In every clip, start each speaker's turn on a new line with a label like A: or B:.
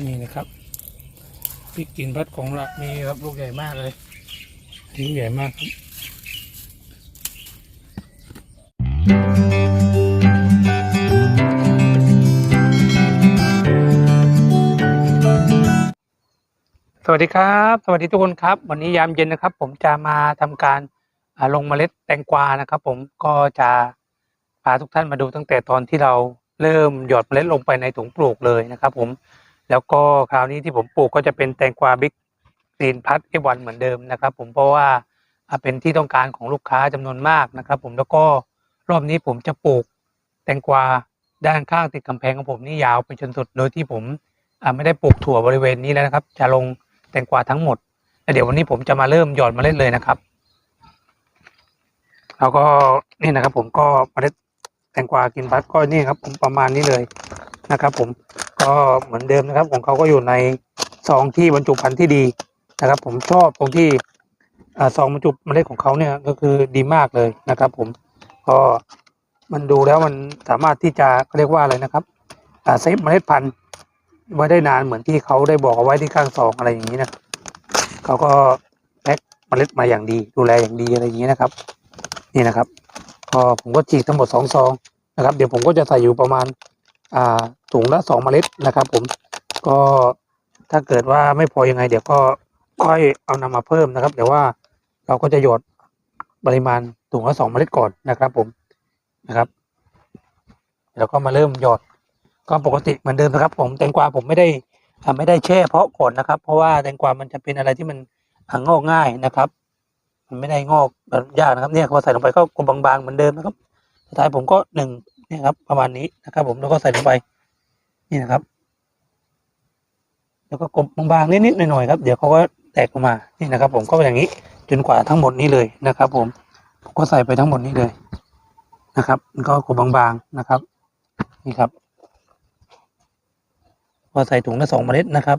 A: นี่นะครับพริกกินพัดของเรามีครับลูกใหญ่มากเลยลูกใหญ่มากครับสวัสดีครับ สวัสดีทุกคนครับ วันนี้ยามเย็นนะครับ ผมจะมาทำการลงเมล็ดแตงกวานะครับ ผมก็จะพาทุกท่านมาดูตั้งแต่ตอนที่เราเริ่มหยอดเมล็ดลงไปในถุงปลูกเลยนะครับ ผม แล้วก็คราวนี้ที่ผมปลูกก็จะเป็นแตงกวาบิ๊กกรีนพัดเอวันเหมือนเดิมนะครับ ผมเพราะว่าเป็นที่ต้องการของลูกค้าจำนวนมากนะครับ ผมแล้วก็รอบนี้ผมจะปลูกแตงกวาด้านข้างติดกำแพงของผมนี่ยาวไปจนสุดโดยที่ผมไม่ได้ปลูกถั่วบริเวณนี้แล้วนะครับ จะลงแตงกวาทั้งหมดแล้วเดี๋ยววันนี้ผมจะมาเริ่มหยอดเมล็ดเลยนะครับแล้วก็นี่นะครับ ผมก็เมล็ดแตงกวากินพัดก็นี่ครับ ผมประมาณนี้เลยนะครับ ผม ก็เหมือนเดิมนะครับ ของเขาก็อยู่ในซองที่บรรจุภัณฑ์ที่ดีนะครับ ผมชอบตรงที่อ่าซองบรรจุเมล็ดของเขาเนี่ยก็คือดีมากเลยนะครับ ผมก็มันดูแล้วมันสามารถที่จะเรียกว่าอะไรนะครับเซฟเมล็ดพันธุ์ไว้ได้นานเหมือนที่เขาได้บอกเอาไว้ที่ข้างซองอะไรอย่างนี้นะเขาก็แพ็คเมล็ดมาอย่างดี ดูแลอย่างดีอะไรอย่างนี้นะครับ นี่นะครับก็ผมก็ฉีกทั้งหมดสองซองนะครับ เดี๋ยวผมก็จะใส่อยู่ประมาณ ถุงละสองเมล็ดนะครับ ผมก็ถ้าเกิดว่าไม่พอยังไง เดี๋ยวก็ค่อยเอานำมาเพิ่มนะครับเดี๋ยวว่าเราก็จะหยดปริมาณถุงละสองเมล็ดก่อนนะครับ ผมนะครับแล้วก็มาเริ่มหยดก็ปกติเหมือนเดิมนะครับ ผมแตงกวาผมไม่ได้ไม่ได้แช่เพาะก่อนนะครับ เพราะว่าแตงกวามันจะเป็นอะไรที่มันงอกง่ายนะครับ มันไม่ได้งอกแบบยากนะครับเนี่ยพอใส่ลงไปก็กลมบางๆเหมือนเดิมนะครับสุดท้ายผมก็หนึ่ง นี่ครับ ประมาณนี้นะครับ ผมแล้วก็ใส่ลงไป นี่นะครับ แล้วก็กลมบางๆนิดๆหน่อยๆครับ เดี๋ยวเขาก็แตกออกมา นี่นะครับ ผมก็อย่างนี้จนกว่าทั้งหมดนี้เลยนะครับ ผมผมก็ใส่ไปทั้งหมดนี้เลยนะครับมันก็กลมบางๆนะครับ นี่ครับพอใส่ถุงละสองเมล็ดนะครับ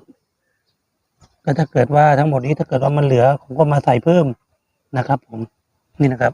A: ก็ถ้าเกิดว่าทั้งหมดนี้ถ้าเกิดว่ามันเหลือผมก็มาใส่เพิ่มนะครับ ผมนี่นะครับ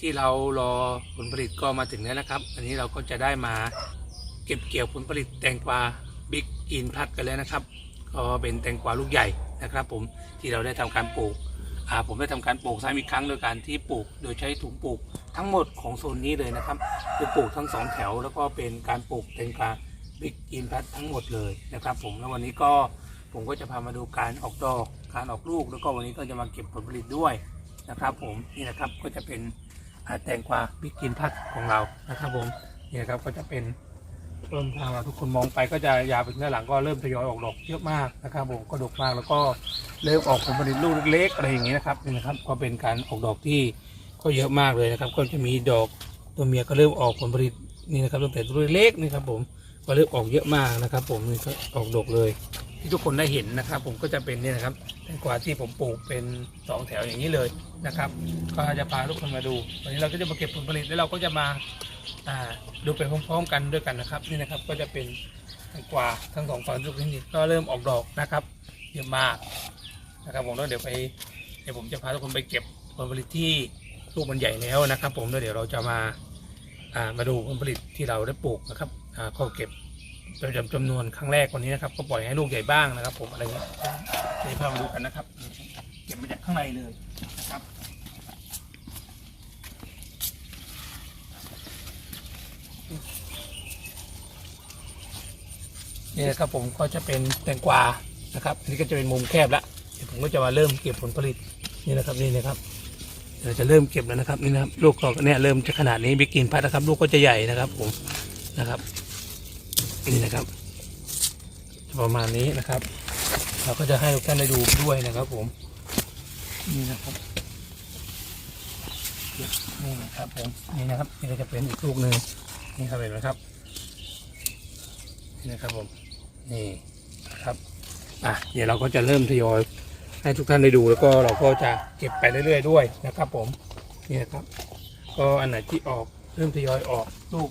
A: ที่เรารอผลผลิตก็มาถึงแล้วนะครับวันนี้เราก็จะได้มาเก็บเกี่ยวผลผลิตแตงกวาบิ๊กกินพลัดกันแล้วนะครับ ก็เป็นแตงกวาลูกใหญ่นะครับ ผมที่เราได้ทำการปลูกผมได้ทำการปลูกซ้ำอีกครั้งโดยการที่ปลูก โดยใช้ถุงปลูกทั้งหมดของโซนนี้เลยนะครับคือปลูกทั้งสองแถว แล้วก็เป็นการปลูกแตงกวาบิ๊กกินพลัดทั้งหมดเลยนะครับ ผมแล้ววันนี้ก็ผมก็จะพามาดูการออกดอกการออกลูก แล้วก็วันนี้ก็จะมาเก็บผลผลิตด้วยนะครับ ผมนี่นะครับก็จะเป็น แตงกวาบิ๊กกินพัดของเรานะครับผมนี่นะครับก็จะเป็นต้นทางเราทุกคนมองไปก็จะยาวไปด้านหลังก็เริ่มทยอยออกดอกเยอะมากนะครับผมก็ดกมากแล้วก็เริ่มออกผลผลิตลูกเล็กๆอะไรอย่างเงี้ยนะครับนี่นะครับ ก็เป็นการออกดอกที่ก็เยอะมากเลยนะครับ ก็จะมีดอกตัวเมียก็เริ่มออกผลผลิตนี่นะครับตั้งแต่ตัวเล็กนี่ครับผมก็เริ่มออกเยอะมากนะครับ ผมนี่ก็ออกดอกเลย ที่ทุกคนได้เห็นนะครับ ผมก็จะเป็นนี่นะครับแตงกวาที่ผมปลูกเป็นสองแถวอย่างนี้เลยนะครับ ก็จะพาทุกคนมาดูวันนี้เราก็จะมาเก็บผลผลิตแล้วเราก็จะมาดูไปพร้อมๆกันด้วยกันนะครับ นี่นะครับก็จะเป็นแตงกวาทั้งสองฝั่งทุกชนิดก็เริ่มออกดอกนะครับเยอะมากนะครับผมแล้วเดี๋ยวไปเดี๋ยวผมจะพาทุกคนไปเก็บผลผลิตที่ลูกมันใหญ่แล้วนะครับ ผมแล้วเดี๋ยวเราจะมามาดูผลผลิตที่เราได้ปลูกนะครับอ่าก็เก็บ จำจำนวนครั้งแรกวันนี้นะครับ ก็ปล่อยให้ลูกใหญ่บ้างนะครับ ผมอะไรเงี้ยเดี๋ยวพามาดูกันนะครับเก็บมาจากข้างในเลยนะครับนี่นะครับผมก็จะเป็นแตงกวานะครับอันนี้ก็จะเป็นมุมแคบละเดี๋ยวผมก็จะมาเริ่มเก็บผลผลิตนี่นะครับนี่นะครับเดี๋ยวจะเริ่มเก็บแล้วนะครับนี่นะครับลูกก็เนี่ยเริ่มจะขนาดนี้บิ๊กกินพัดนะครับ ลูกก็จะใหญ่นะครับ ผมนะครับ นี่นะครับ ประมาณนี้นะครับ เราก็จะให้ทุกท่านได้ดูด้วยนะครับผม นี่นะครับนี่นะครับผมนี่นะครับนี่ก็จะเป็นอีกลูกหนึ่งนี่ครับเห็นไหมครับนี่นะครับผมนี่นะครับอะเดี๋ยวเราก็จะเริ่มทยอยให้ทุกท่านได้ดูแล้วก็เราก็จะเก็บไปเรื่อยๆด้วยนะครับ ผมนี่นะครับ ก็อันไหนที่ออกเริ่มทยอยออกลูก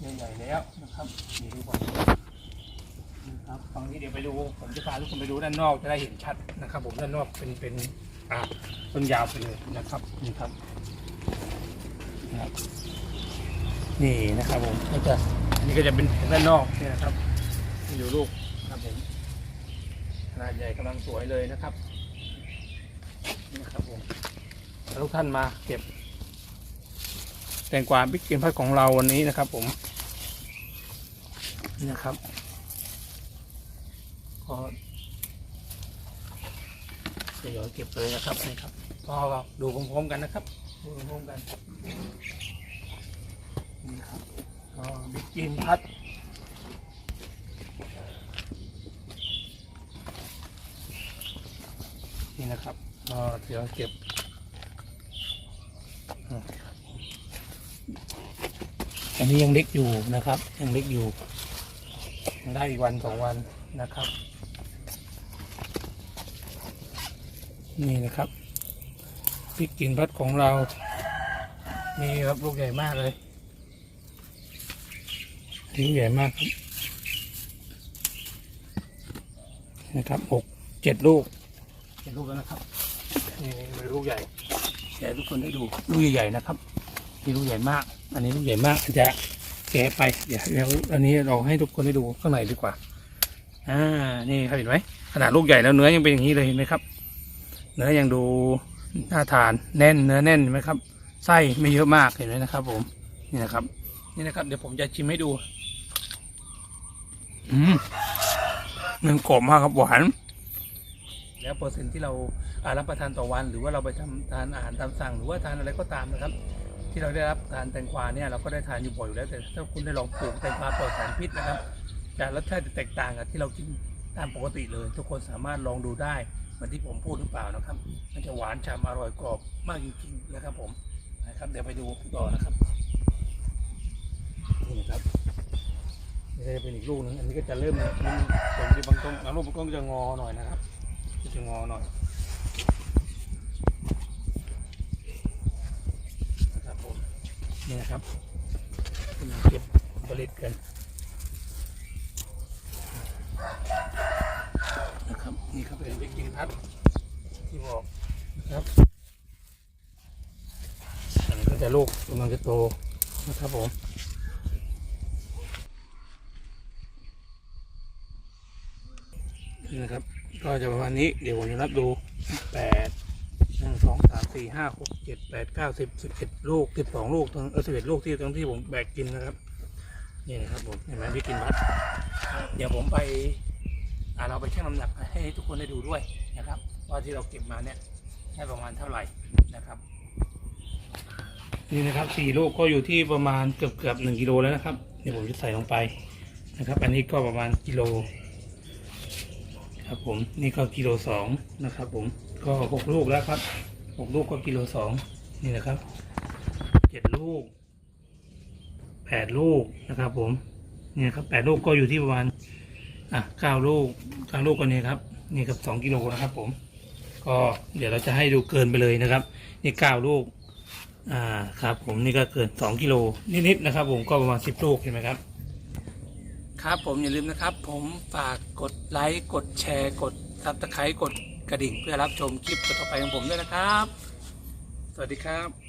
A: ใหญ่ๆแล้วนะครับนี่ดูก่อนนะครับฝั่งนี้เดี๋ยวไปดู ผมจะพาทุกคนไปดูด้านนอกจะได้เห็นชัดนะครับ ผมด้านนอกเป็นเป็นอ่าต้นยาวไปเลยนะครับนี่ครับนี่นะครับผมก็จะนนี้ก็จะเป็นแผงด้านนอกนี่นะครับนี่ดูลูกนะครับผมขนาดใหญ่กำลังสวยเลยนะครับนี่ครับผมทุกท่านมาเก็บ แตงกวาบิ๊กเกมพัดของเราวันนี้นะครับ ผมนี่นะครับก็ทยอยเก็บเลยนะครับนี่ครับก็ดูพร้อมๆกันนะครับดูพร้อมๆกันนี่ครับก็บิ๊กเกมพัดนี่นะครับก็เดี๋ยวเก็บ นนี้ยังเล็กอยู่นะครับ ยังเล็กอยู่ยังได้อีกวันสองวันนะครับ นี่นะครับพริกกินพัดของเรา มีครับลูกใหญ่มากเลยลูกใหญ่มากครับนะครับหกเจ็ดลูกเจ็ดลูกแล้วนะครับนี่เป็นลูกใหญ่ใหญ่ทุกคนได้ดูลูกใหญ่ๆนะครับนี่ลูกใหญ่มาก อันนี้ลูกใหญ่มากอาจจะแกะไปเดี๋ยวเดี๋ยวอันนี้เราให้ทุกคนได้ดูข้างในดีกว่า อ่า นี่ครับเห็นไหมขนาดลูกใหญ่แล้วเนื้อยังเป็นอย่างนี้เลยเห็นไหมครับ เนื้อยังดูน่าทานแน่นเนื้อแน่นไหมครับ ไส้ไม่เยอะมากเห็นไหมนะครับ ผม นี่นะครับ นี่นะครับ เดี๋ยวผมจะชิมให้ดู อืมเนื้อกรอบมากครับหวานแล้วเปอร์เซ็นต์ที่เราอ่ารับประทานต่อวัน หรือว่าเราไปทำทานอาหารตามสั่ง หรือว่าทานอะไรก็ตามนะครับ ที่เราได้รับทานแตงกวาเนี่ยเราก็ได้ทานอยู่บ่อยอยู่แล้ว แต่ถ้าคุณได้ลองปลูกแตงกวาปลอดสารพิษนะครับแต่รสชาติจะแตกต่างกับที่เรากินตามปกติเลย ทุกคนสามารถลองดูได้เหมือนที่ผมพูดหรือเปล่านะครับ มันจะหวานฉ่ำอร่อยกรอบมากจริงๆนะครับ ผมนะครับเดี๋ยวไปดูต่อนะครับนี่นะครับนี่ก็จะเป็นอีกลูกหนึงอันนี้ก็จะเริ่มมันผมจะบางตรงบางลูกมันก็จะงอหน่อยนะครับจะงอหน่อย นะครับผม นะครับเก็บผลิตกันนะครับนี่ครับเป็นวิกฤตพัดที่บอกนะครับแต่ลูกกำลังจะโตนะครับผมนี่นะครับ ก็จะประมาณนี้เดี๋ยวผมจะนับดูแปด สี่ห้าหกเจ็ดแปดเก้าสิบสิบเอ็ดลูกสิบสองลูกทั้งเออสิบเอ็ดลูกที่ทั้งที่ผมแบกกินนะครับ นี่นะครับผมเห็นไหมพี่กินบัตเดี๋ยวผมไปอ่าเราไปชั่งน้ำหนักให้ทุกคนได้ดูด้วยนะครับว่าที่เราเก็บมาเนี่ยได้ประมาณเท่าไหร่นะครับนี่นะครับสี่ลูกก็อยู่ที่ประมาณเกือบเกือบหนึ่งกิโลแล้วนะครับเดี๋ยวผมจะใส่ลงไปนะครับ อันนี้ก็ประมาณกิโลครับผมนี่ก็กิโลสองนะครับผมก็หกลูกแล้วครับ หกลูกก็กิโลสองนี่นะครับเจ็ดลูกแปดลูกนะครับ ผมนี่นครับแปดลูกก็อยู่ที่ประมาณอะเก้าลูกเก้าลูกก็นี่ครับนี่ครับสองกิโลนะครับ ผม ก็เดี๋ยวเราจะให้ดูเกินไปเลยนะครับ นี่เก้าลูกอ่าครับ ผมนี่ก็เกินสองกิโลนิดๆนะครับ ผมก็ประมาณสิบลูกเห็นไหมครับครับผมอย่าลืมนะครับ ผมฝากกดไลค์กดแชร์กดซับสไครต์กด กระดิ่งเพื่อรับชมคลิปต่อไปของผมด้วยนะครับ สวัสดีครับ